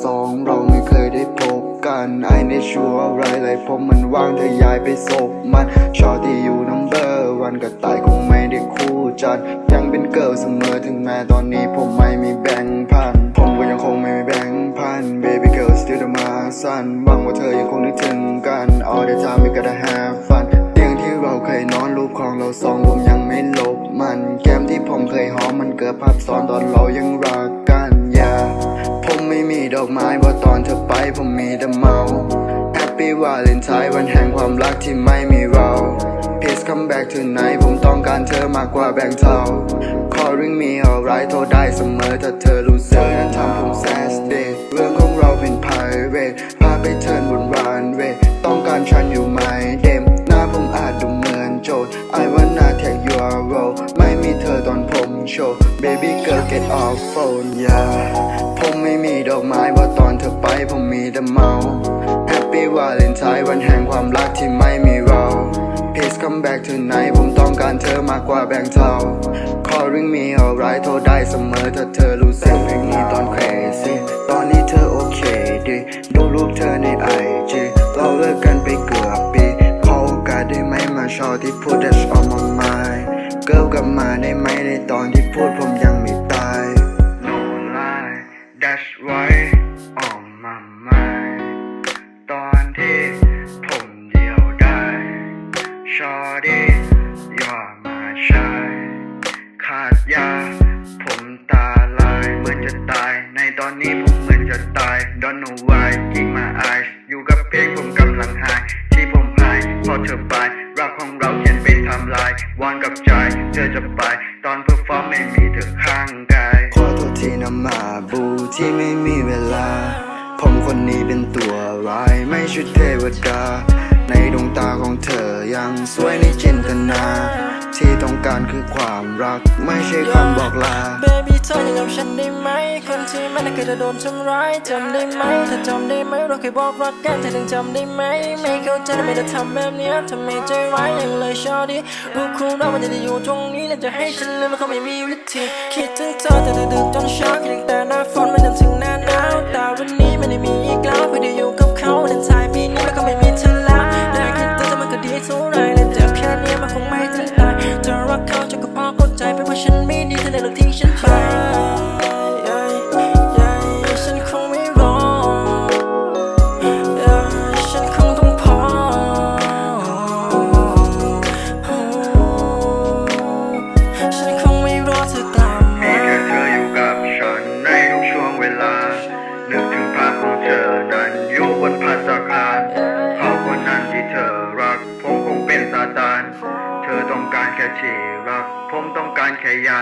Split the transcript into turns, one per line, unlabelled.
สองเราไม่เคยได้พบกันไอในชัวร์ไรเลยผมมันว่างเธอย้ายไปศพมันชอที่อยู่นัมเบอร์วันก็ตายคงไม่ได้คู่จันยังเป็นเกิร์ลเสมอถึงแม้ตอนนี้ผมไม่มีแบ่งค์พัน ผมก็ยังคงไม่มีแบ่งค์พัน baby girl still the my son หวังว่าเธอยังคงนึกถึงกัน all the time we gotta have fun เตียงที่เราเคยนอนรูปของเราสองผมยังไม่ลบมัน แก้มที่ผมเคยหอมมันเกิดภาพซ้อนตอนเรายัง อกไม้เพราะตอนเธอไปผมมีแต่เมา Happy Valentine วันแห่งความรักที่ไม่มีเรา Please come back tonight ผมต้องการเธอมากกว่าแบ่งเท่า Calling me alright โทรได้เสมอถ้าเธอรู้สึกนั้นทำผม โชว์ Baby girl get off phone yeah ผมไม่มีดอกไม้เพราตอนเธอไปผมมีแต่เมา Happy Valentine วันแห่งความรักที่ไม่มีเรา Please come back tonight ผมต้องการเธอมากกว่าแบ่งเท่า Calling me alright โทรได้เสมอถ้าเธอรู้สึกเพลงนี้ตอน crazy ตอนนี้เธอโอเคดีดูรูปเธอใน IG เราเลิกกันไปเกือบปีขอโอกาสได้ไหมมาชอที่พูด that's on my mind Girl กลับมาได้ไหมในตอนที่พูดผมยังไม่ตาย No lie that's right on my mind ตอนที่ผมเดียวได้ชอดีอย่ามาใช้ขาดยา ผมตาลายเหมือนจะตาย ในตอนนี้ผมเหมือนจะตาย Don't know why ยิ่งมาอายอยู่กับเพลงผมกำลังหาย ที่ผมหายเพอเธอไป ลายวานกับใจ เธอจะไป ตอนเพอร์ฟอร์มไม่มีเธอข้างกาย ขอโทษทีนะมาบูที่ไม่มีเวลา ผมคนนี้เป็นตัวร้ายไม่ชุดเทวดา ในดวงตาของเธอยังสวยในจินตนา ที่ต้องการคือความรัก ไม่ใช่คำบอกลา
Baby เธอยังกับฉันได้ไหม คนที่ไม่ได้เคยจะโดนทำร้ายจำได้ไหมเธอจำได้ไหมเราเคยบอกรักกันเธอยังจำได้ไหม ไม่เข้าใจทำไมเธอทำแบบนี้ทำไมใจร้ายอย่างเลยชอดีรู้คู่เรามันจะได้อยู่ตรงนี้และจะให้ฉันลืมมันก็ไม่มีวิธีคิดถึงเธอแต่ดึกๆจนเช้าคิดถึงแต่หน้าฝนไม่จนถึงหน้าหนาวแต่วันนี้
แค่ที่รักผมต้องการแค่ยา